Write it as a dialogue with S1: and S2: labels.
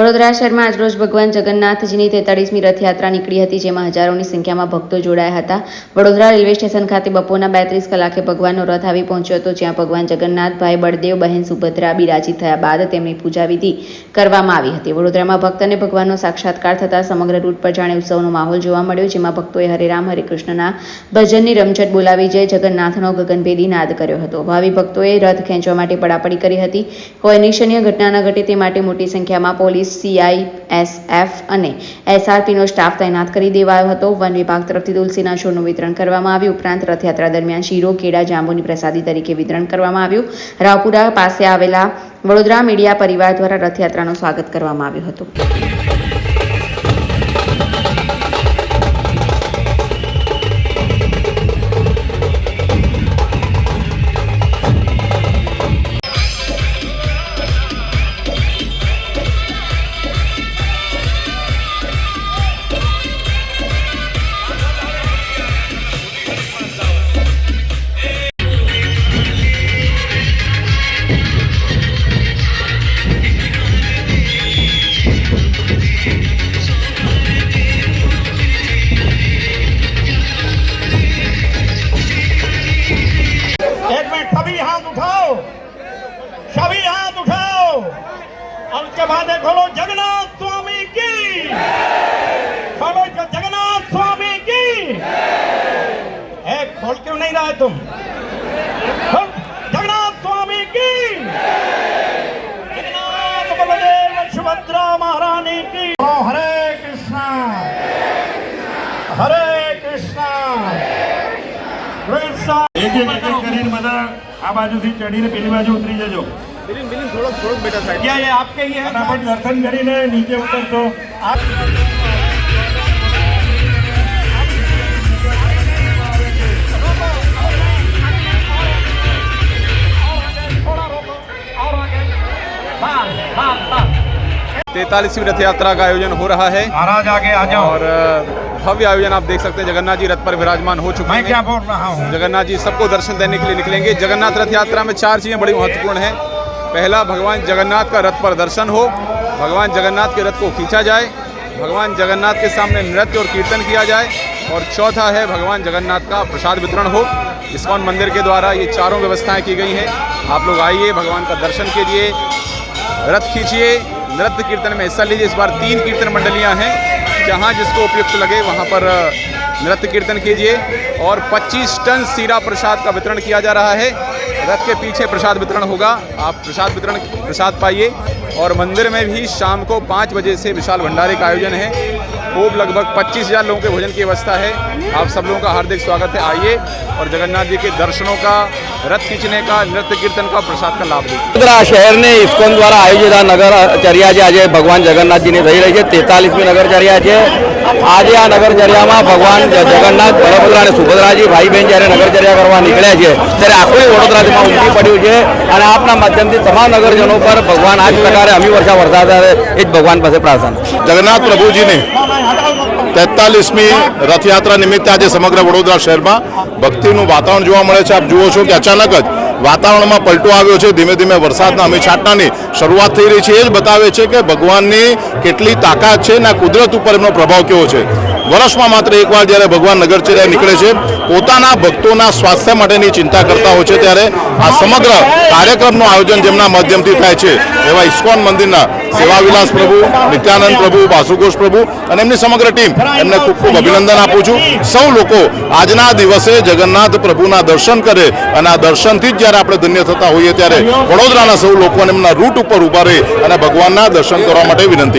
S1: વડોદરા શહેરમાં આજરોજ ભગવાન જગન્નાથજીની તેતાળીસમી રથયાત્રા નીકળી હતી, જેમાં હજારોની સંખ્યામાં ભક્તો જોડાયા હતા. વડોદરા રેલવે સ્ટેશન ખાતે બપોરના બેત્રીસ કલાકે ભગવાનનો રથ આવી પહોંચ્યો હતો, જ્યાં ભગવાન જગન્નાથભાઈ બળદેવ, બહેન સુભદ્રા બિરાજી થયા બાદ તેમની પૂજા વિધિ કરવામાં આવી હતી. વડોદરામાં ભક્ત અને ભગવાનનો સાક્ષાત્કાર થતાં સમગ્ર રૂટ પર જાણે ઉત્સવનો માહોલ જોવા મળ્યો, જેમાં ભક્તોએ હરે રામ, હરે કૃષ્ણના ભજનની રમઝટ બોલાવી, જય જગન્નાથનો ગગનભેદી નાદ કર્યો હતો. ભાવિ ભક્તોએ રથ ખેંચવા માટે પડાપડી કરી હતી. કોઈ અનિચ્છનીય ઘટના ન ઘટે તે માટે મોટી સંખ્યામાં પોલીસ સીઆઈએસએફ અને એસઆરપીનો સ્ટાફ તૈનાત કરી દેવાયો હતો. વન વિભાગ તરફથી તુલસીના છોડનું વિતરણ કરવામાં આવ્યું. ઉપરાંત રથયાત્રા દરમિયાન શીરો, કેળા, જાંબુની પ્રસાદી તરીકે વિતરણ કરવામાં આવ્યું. રાવપુરા પાસે આવેલા વડોદરા મીડિયા પરિવાર દ્વારા રથયાત્રાનું સ્વાગત કરવામાં આવ્યું હતું.
S2: उठाओ सभी हाथ उठाओ और उसके बाद एक बोलो जगन्नाथ स्वामी की बोलो जगन्नाथ स्वामी की एक बोल क्यों नहीं रहा तुम जगन्नाथ स्वामी की जगन्नाथ बलदेव सुभद्रा महारानी की हरे कृष्णा हरे कृष्णा कृष्णा કરીને બધા આ બાજુથી ચડીને પેલી બાજુ ઉતરી જજો क्या ये आपके ही है फटाफट दर्शन કરીને નીચે ઉતરશો આ
S3: तैतालीसवीं रथ यात्रा का आयोजन हो रहा है
S2: महाराज आगे आ जाओ
S3: और अ, भव्य आयोजन आप देख सकते हैं। जगन्नाथ जी रथ पर विराजमान हो चुके
S2: मैं क्या बोल रहा हूँ?
S3: जगन्नाथ जी सबको दर्शन देने के लिए निकलेंगे। जगन्नाथ रथ यात्रा में चार चीज़ें बड़ी महत्वपूर्ण हैं। पहला भगवान जगन्नाथ का रथ पर दर्शन हो। भगवान जगन्नाथ के रथ को खींचा जाए। भगवान जगन्नाथ के सामने नृत्य और कीर्तन किया जाए। और चौथा है भगवान जगन्नाथ का प्रसाद वितरण हो। इस्कॉन मंदिर के द्वारा ये चारों व्यवस्थाएँ की गई हैं। आप लोग आइए भगवान का दर्शन के लिए रथ खींचिए। नृत्य कीर्तन में हिस्सा लीजिए। इस बार तीन कीर्तन मंडलियाँ हैं। जहाँ जिसको उपयुक्त लगे, वहाँ पर नृत्य कीर्तन कीजिए और 25 टन सीरा प्रसाद का वितरण किया जा रहा है। रथ के पीछे प्रसाद वितरण होगा। आप प्रसाद वितरण, प्रसाद पाइए और मंदिर में भी शाम को पाँच बजे से विशाल भंडारे का आयोजन है। खूब लगभग पच्चीस हजार लोगों के भोजन की व्यवस्था है आप सब लोगों का हार्दिक स्वागत है आइए और जगन्नाथ जी के दर्शनों का रथ खींचने का नृत्य कीर्तन का प्रसाद का लाभ लीजिए
S4: વડોદરા શહેરની ઇસ્કોન દ્વારા આયોજિત આ નગરચર્યા છે આજે ભગવાન જગન્નાથજીની થઈ રહી છે તેતાલીસમી નગરચર્યા છે આજે આ નગરચર્યામાં ભગવાન જગન્નાથ, બળભદ્ર અને સુભદ્રાજી ભાઈ બહેન જ્યારે નગરચર્યા કરવા નીકળ્યા છે, ત્યારે આખું વડોદરામાં ઉમટી પડ્યું છે અને આપના માધ્યમથી તમામ નગરજનો પર ભગવાન આ જ પ્રકારે અમી વર્ષા વરસાદ એ જ ભગવાન પાસે પ્રાર્થના
S5: જગન્નાથ પ્રભુજીને તેતાલીસમી રથયાત્રા નિમિત્તે આજે સમગ્ર વડોદરા શહેરમાં ભક્તિનું વાતાવરણ જોવા મળે છે. આપ જુઓ છો કે અચાનક જ વાતાવરણમાં પલટો આવ્યો છે. ધીમે ધીમે વરસાદના અમે છાંટણાની શરૂઆત થઈ રહી છે. એ જ બતાવે છે કે ભગવાનની કેટલી તાકાત છે અને કુદરત ઉપર એમનો પ્રભાવ કેવો છે. વર્ષમાં માત્ર એકવાર જ્યારે ભગવાન નગરચર્યા નીકળે છે, પોતાના ભક્તોના સ્વાસ્થ્ય માટેની ચિંતા કરતા હોય છે ત્યારે આ સમગ્ર કાર્યક્રમનું આયોજન જેમના માધ્યમથી થાય છે, એવા ઇસ્કોન મંદિરના સેવાવિલાસ પ્રભુ, નિત્યાનંદ પ્રભુ, વાસુઘોષ પ્રભુ અને એમની સમગ્ર ટીમ એમને ખૂબ ખૂબ અભિનંદન આપું છું. સૌ લોકો આજના દિવસે જગન્નાથ પ્રભુના દર્શન કરે અને આ દર્શનથી જ જ્યારે આપણે ધન્ય થતા હોઈએ ત્યારે વડોદરાના સૌ લોકોને એમના રૂટ ઉપર ઊભા રહી અને ભગવાનના દર્શન કરવા માટે વિનંતી